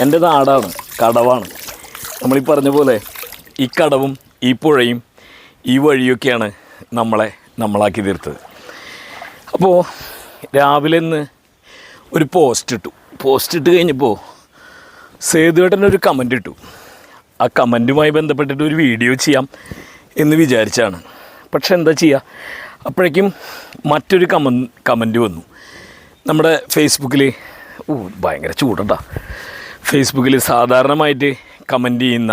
എന്റെ നാടാണ് കടവാണ്. നമ്മളീ പറഞ്ഞ പോലെ ഈ കടവും ഈ പുഴയും ഈ വഴിയൊക്കെയാണ് നമ്മളെ നമ്മളാക്കി തീർത്തത്. അപ്പോൾ രാവിലെ ഇന്ന് ഒരു പോസ്റ്റ് ഇട്ടു. പോസ്റ്റ് ഇട്ട് കഴിഞ്ഞപ്പോൾ സേതുവേട്ടന്റെ ഒരു കമന്റ് ഇട്ടു. ആ കമന്റുമായി ബന്ധപ്പെട്ടിട്ട് ഒരു വീഡിയോ ചെയ്യാം എന്ന് വിചാരിച്ചാണ്. പക്ഷെ എന്താ ചെയ്യുക അപ്പോഴേക്കും മറ്റൊരു കമൻ കമന്റ് വന്നു. നമ്മുടെ ഫേസ്ബുക്കിൽ ഓ ഭയങ്കര ചൂടട്ടാ ഫേസ്ബുക്കിൽ സാധാരണമായിട്ട് കമന്റ് ചെയ്യുന്ന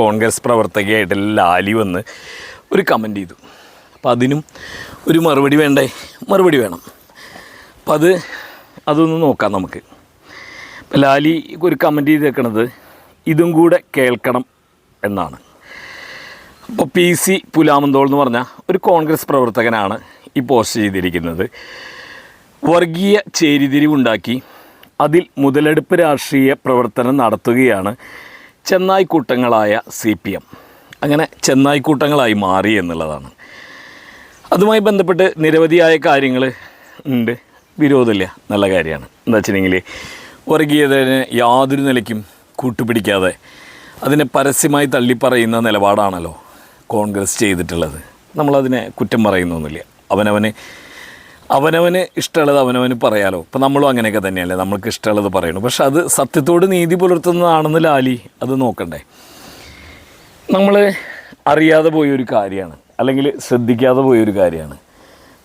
കോൺഗ്രസ് പ്രവർത്തകയായിട്ട് ലാലി വന്ന് ഒരു കമന്റ് ചെയ്തു. അപ്പം അതിനും ഒരു മറുപടി വേണ്ടേ? മറുപടി വേണം. അപ്പം അത് അതൊന്ന് നോക്കാം നമുക്ക്. ഇപ്പം ലാലി ഒരു കമന്റ് ചെയ്തേക്കണത് ഇതും കൂടെ കേൾക്കണം എന്നാണ്. അപ്പോൾ പി സി പുലാമന്തോൾ എന്ന് പറഞ്ഞ ഒരു കോൺഗ്രസ് പ്രവർത്തകനാണ് ഈ പോസ്റ്റ് ചെയ്തിരിക്കുന്നത്. വർഗീയ ചേരിതിരിവുണ്ടാക്കി അതിൽ മുതലെടുപ്പ് രാഷ്ട്രീയ പ്രവർത്തനം നടത്തുകയാണ് ചെന്നായിക്കൂട്ടങ്ങളായ സി പി എം. അങ്ങനെ ചെന്നായിക്കൂട്ടങ്ങളായി മാറി എന്നുള്ളതാണ്. അതുമായി ബന്ധപ്പെട്ട് നിരവധിയായ കാര്യങ്ങൾ ഉണ്ട്. വിരോധമില്ല. നല്ല കാര്യമാണ്. എന്താ വെച്ചിട്ടുണ്ടെങ്കിൽ വർഗീയതയെ യാതൊരു നിലയ്ക്കും കൂട്ടുപിടിക്കാതെ അതിനെ പരസ്യമായി തള്ളിപ്പറയുന്ന നിലപാടാണല്ലോ കോൺഗ്രസ് ചെയ്തിട്ടുള്ളത്. നമ്മളതിനെ കുറ്റം പറയുന്നൊന്നുമില്ല. അവനവന് അവനവന് ഇഷ്ടമുള്ളത് അവനവന് പറയാലോ. ഇപ്പം നമ്മളും അങ്ങനെയൊക്കെ തന്നെയല്ലേ? നമ്മൾക്ക് ഇഷ്ടമുള്ളത് പറയണു. പക്ഷെ അത് സത്യത്തോട് നീതി പുലർത്തുന്നതാണെന്ന് ലാലി അത് നോക്കണ്ടേ? നമ്മൾ അറിയാതെ പോയൊരു കാര്യമാണ്. അല്ലെങ്കിൽ ശ്രദ്ധിക്കാതെ പോയൊരു കാര്യമാണ്.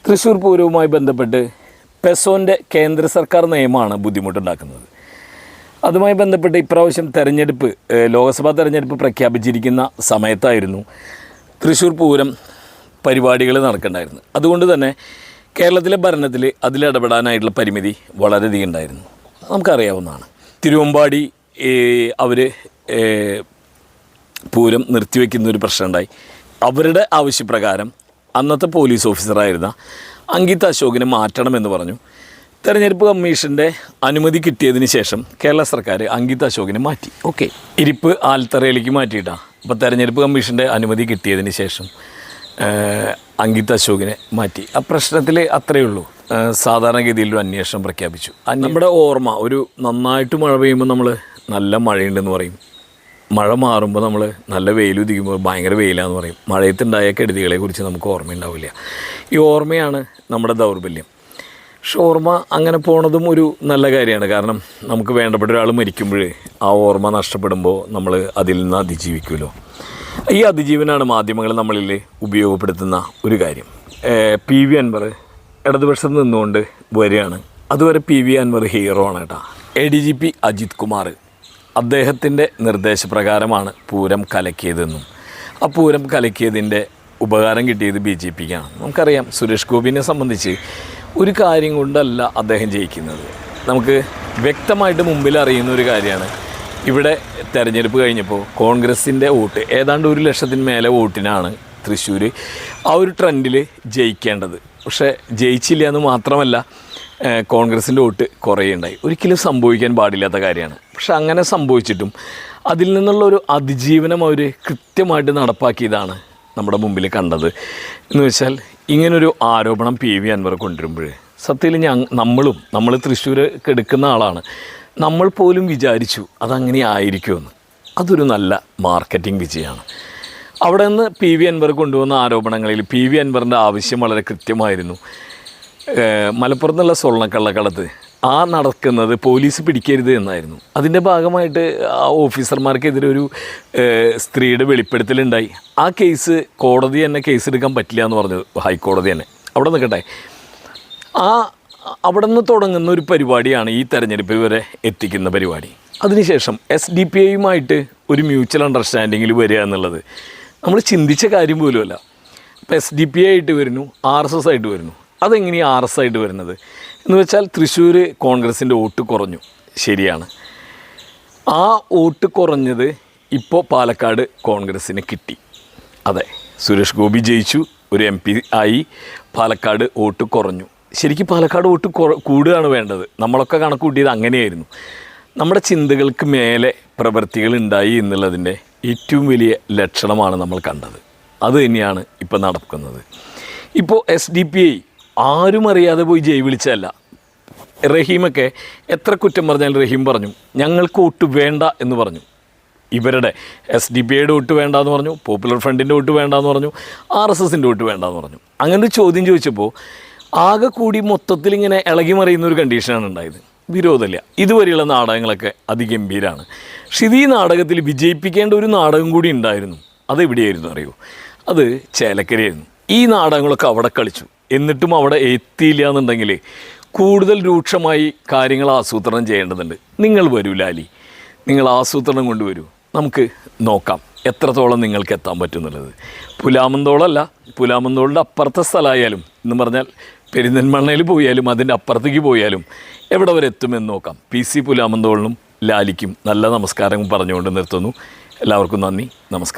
തൃശ്ശൂർ പൂരവുമായി ബന്ധപ്പെട്ട് പെസോന്റെ കേന്ദ്ര സർക്കാർ നിയമമാണ് ബുദ്ധിമുട്ടുണ്ടാക്കുന്നത്. അതുമായി ബന്ധപ്പെട്ട് ഇപ്രാവശ്യം തെരഞ്ഞെടുപ്പ് ലോക്സഭാ തെരഞ്ഞെടുപ്പ് പ്രഖ്യാപിച്ചിരിക്കുന്ന സമയത്തായിരുന്നു തൃശ്ശൂർ പൂരം പരിപാടികൾ നടക്കണ്ടായിരുന്നു അതുകൊണ്ട് തന്നെ കേരളത്തിലെ ഭരണത്തിൽ അതിലിടപെടാനായിട്ടുള്ള പരിമിതി വളരെയധികം ഉണ്ടായിരുന്നു. നമുക്കറിയാവുന്നതാണ്. തിരുവമ്പാടി അവർ പൂരം നിർത്തിവെക്കുന്ന ഒരു പ്രശ്നമുണ്ടായി. അവരുടെ ആവശ്യപ്രകാരം അന്നത്തെ പോലീസ് ഓഫീസറായിരുന്ന അങ്കിത് അശോകിനെ മാറ്റണമെന്ന് പറഞ്ഞു. തെരഞ്ഞെടുപ്പ് കമ്മീഷന്റെ അനുമതി കിട്ടിയതിന് ശേഷം കേരള സർക്കാർ അങ്കിത് അശോകിനെ മാറ്റി. ഓക്കെ. ഇരിപ്പ് ആൽത്തറയിലേക്ക് മാറ്റിയിട്ടാണ് അപ്പോൾ തെരഞ്ഞെടുപ്പ് കമ്മീഷന്റെ അനുമതി കിട്ടിയതിന് ശേഷം അങ്കിത് അശോകിനെ മാറ്റി. ആ പ്രശ്നത്തിൽ അത്രയേ ഉള്ളൂ. സാധാരണഗതിയിൽ ഒരു അന്വേഷണം പ്രഖ്യാപിച്ചു. നമ്മുടെ ഓർമ്മ ഒരു നന്നായിട്ട് മഴ പെയ്യുമ്പോൾ നമ്മൾ നല്ല മഴയുണ്ടെന്ന് പറയും. മഴ മാറുമ്പോൾ നമ്മൾ നല്ല വെയിൽ ഉദിക്കുമ്പോൾ ഭയങ്കര വെയിലാന്ന് പറയും. മഴയത്തുണ്ടായ കെടുതികളെക്കുറിച്ച് നമുക്ക് ഓർമ്മയുണ്ടാവില്ല. ഈ ഓർമ്മയാണ് നമ്മുടെ ദൗർബല്യം. പക്ഷെ ഓർമ്മ അങ്ങനെ പോണതും ഒരു നല്ല കാര്യമാണ്. കാരണം നമുക്ക് വേണ്ടപ്പെട്ട ഒരാൾ മരിക്കുമ്പോൾ ആ ഓർമ്മ നഷ്ടപ്പെടുമ്പോൾ നമ്മൾ അതിൽ നിന്ന് അതിജീവിക്കുമല്ലോ. ഈ അതിജീവനാണ് മാധ്യമങ്ങൾ നമ്മളിൽ ഉപയോഗപ്പെടുത്തുന്ന ഒരു കാര്യം. പി വി അൻവർ ഇടതുപക്ഷത്ത് നിന്നുകൊണ്ട് വരികയാണ്. അതുവരെ പി വി അൻവർ ഹീറോ ആണ് കേട്ടോ. A D G P Ajith Kumar അദ്ദേഹത്തിന്റെ നിർദ്ദേശപ്രകാരമാണ് പൂരം കലക്കിയതെന്നും ആ പൂരം കലക്കിയതിന്റെ ഉപകാരം കിട്ടിയത് ബി ജെ പിക്കാണ്. നമുക്കറിയാം സുരേഷ് ഗോപിനെ സംബന്ധിച്ച് ഒരു കാര്യം കൊണ്ടല്ല അദ്ദേഹം ജയിക്കുന്നത്. നമുക്ക് വ്യക്തമായിട്ട് മുമ്പിൽ അറിയുന്ന ഒരു കാര്യമാണ് ഇവിടെ തെരഞ്ഞെടുപ്പ് കഴിഞ്ഞപ്പോൾ കോൺഗ്രസിന്റെ വോട്ട് ഏതാണ്ട് ഒരു ലക്ഷത്തിന് മേലെ വോട്ടിനാണ് തൃശ്ശൂർ ആ ഒരു ട്രെൻഡിൽ ജയിക്കേണ്ടത്. പക്ഷേ ജയിച്ചില്ല എന്ന് മാത്രമല്ല കോൺഗ്രസിന്റെ വോട്ട് കുറയുണ്ടായി. ഒരിക്കലും സംഭവിക്കാൻ പാടില്ലാത്ത കാര്യമാണ്. പക്ഷെ അങ്ങനെ സംഭവിച്ചിട്ടും അതിൽ നിന്നുള്ള ഒരു അതിജീവനം അവർ കൃത്യമായിട്ട് നടപ്പാക്കിയതാണ് നമ്മുടെ മുമ്പിൽ കണ്ടത്. എന്ന് വെച്ചാൽ ഇങ്ങനൊരു ആരോപണം പി വി അൻവർ കൊണ്ടുവരുമ്പോൾ സത്യത്തിൽ ഞാൻ നമ്മളും നമ്മൾ തൃശ്ശൂർ എടുക്കുന്ന ആളാണ്. നമ്മൾ പോലും വിചാരിച്ചു അതങ്ങനെ ആയിരിക്കുമെന്ന്. അതൊരു നല്ല മാർക്കറ്റിംഗ് വിജയമാണ്. അവിടെ നിന്ന് പി വി അൻവർ കൊണ്ടുവന്ന ആരോപണങ്ങളിൽ പി വി അൻവറിന്റെ ആവശ്യം വളരെ കൃത്യമായിരുന്നു. ഏഹ് മലപ്പുറത്ത് നിന്നുള്ള സ്വർണക്കള്ളക്കടത്ത്. ആ നടക്കുന്നത് പോലീസ് പിടിക്കരുത് എന്നായിരുന്നു. അതിന്റെ ഭാഗമായിട്ട് ആ ഓഫീസർമാർക്കെതിരെ ഒരു സ്ത്രീയുടെ വെളിപ്പെടുത്തലുണ്ടായി. ആ കേസ് കോടതി തന്നെ കേസെടുക്കാൻ പറ്റില്ല എന്ന് പറഞ്ഞു ഹൈക്കോടതി തന്നെ. അവിടെ നിൽക്കട്ടെ. ആ അവിടെ നിന്ന് തുടങ്ങുന്ന ഒരു പരിപാടിയാണ് ഈ തെരഞ്ഞെടുപ്പ് വരെ എത്തിക്കുന്ന പരിപാടി. അതിനുശേഷം എസ് ഡി പി ഐയുമായിട്ട് ഒരു മ്യൂച്വൽ അണ്ടർസ്റ്റാൻഡിങ്ങിൽ വരിക എന്നുള്ളത്. നമ്മൾ ചിന്തിച്ച കാര്യം പോലുമല്ല. അപ്പോൾ എസ് ഡി പി ഐ ആയിട്ട് വരുന്നു ആർ എസ് എസ് ആയിട്ട് വരുന്നു. അതെങ്ങനെയാണ് ആർ എസ് ആയിട്ട് വരുന്നത്? എന്ന് വെച്ചാൽ തൃശ്ശൂർ കോൺഗ്രസിന്റെ വോട്ട് കുറഞ്ഞു. ശരിയാണ്. ആ വോട്ട് കുറഞ്ഞത് ഇപ്പോൾ പാലക്കാട് കോൺഗ്രസ്സിന് കിട്ടി. അതെ സുരേഷ് ഗോപി ജയിച്ചു ഒരു എം പി ആയി പാലക്കാട് വോട്ട് കുറഞ്ഞു. ശരിക്കും പാലക്കാട് വോട്ട് കൂടുകയാണ് വേണ്ടത്. നമ്മളൊക്കെ കണക്ക് കൂട്ടിയത് അങ്ങനെയായിരുന്നു. നമ്മുടെ ചിന്തകൾക്ക് മേലെ പ്രവൃത്തികൾ ഉണ്ടായി എന്നുള്ളതിന്റെ ഏറ്റവും വലിയ ലക്ഷണമാണ് നമ്മൾ കണ്ടത്. അത് തന്നെയാണ് ഇപ്പോൾ നടക്കുന്നത്. ഇപ്പോൾ എസ് ഡി പി ഐ ആരും അറിയാതെ പോയി ജയ് വിളിച്ചതല്ല. റഹീമൊക്കെ എത്ര കുറ്റം പറഞ്ഞാലും റഹീം പറഞ്ഞു. ഞങ്ങൾക്ക് വോട്ട് വേണ്ട എന്ന് പറഞ്ഞു. ഇവരുടെ എസ് ഡി പി ഐയുടെ വോട്ട് വേണ്ട എന്ന് പറഞ്ഞു പോപ്പുലർ ഫ്രണ്ടിന്റെ വോട്ട് വേണ്ട എന്ന് പറഞ്ഞു ആർ എസ് എസിന്റെ വോട്ട് വേണ്ടാന്ന് പറഞ്ഞു. അങ്ങനെ ചോദ്യം ചോദിച്ചപ്പോൾ ആകെ കൂടി മൊത്തത്തിൽ ഇങ്ങനെ ഇളകി മറിയുന്ന ഒരു കണ്ടീഷനാണ് ഉണ്ടായത്. വിരോധമില്ല. ഇതുവരെയുള്ള നാടകങ്ങളൊക്കെ അതിഗംഭീരാണ്. പക്ഷെ ഇത് ഈ നാടകത്തിൽ വിജയിപ്പിക്കേണ്ട ഒരു നാടകം കൂടി ഉണ്ടായിരുന്നു. അത് എവിടെയായിരുന്നു അറിയോ? അത് ചേലക്കരയായിരുന്നു. ഈ നാടകങ്ങളൊക്കെ അവിടെ കളിച്ചു. എന്നിട്ടും അവിടെ എത്തിയില്ല എന്നുണ്ടെങ്കിൽ കൂടുതൽ രൂക്ഷമായി കാര്യങ്ങൾ ആസൂത്രണം ചെയ്യേണ്ടതുണ്ട്. നിങ്ങൾ വരൂ ലാലി. നിങ്ങൾ ആസൂത്രണം കൊണ്ടുവരൂ. നമുക്ക് നോക്കാം. എത്രത്തോളം നിങ്ങൾക്ക് എത്താൻ പറ്റുന്നുള്ളത്? പുലാമന്തോളല്ല. പുലാമന്തോളിന്റെ അപ്പുറത്തെ സ്ഥലമായാലും എന്ന് പറഞ്ഞാൽ പെരിന്തൽമണ്ണയിൽ പോയാലും അതിന്റെ അപ്പുറത്തേക്ക് പോയാലും എവിടെ വരെ എത്തുമെന്ന് നോക്കാം. പി സി പുലാമന്തോളിനും ലാലിക്കും നല്ല നമസ്കാരം പറഞ്ഞുകൊണ്ട് നിർത്തുന്നു. എല്ലാവർക്കും നന്ദി. നമസ്കാരം.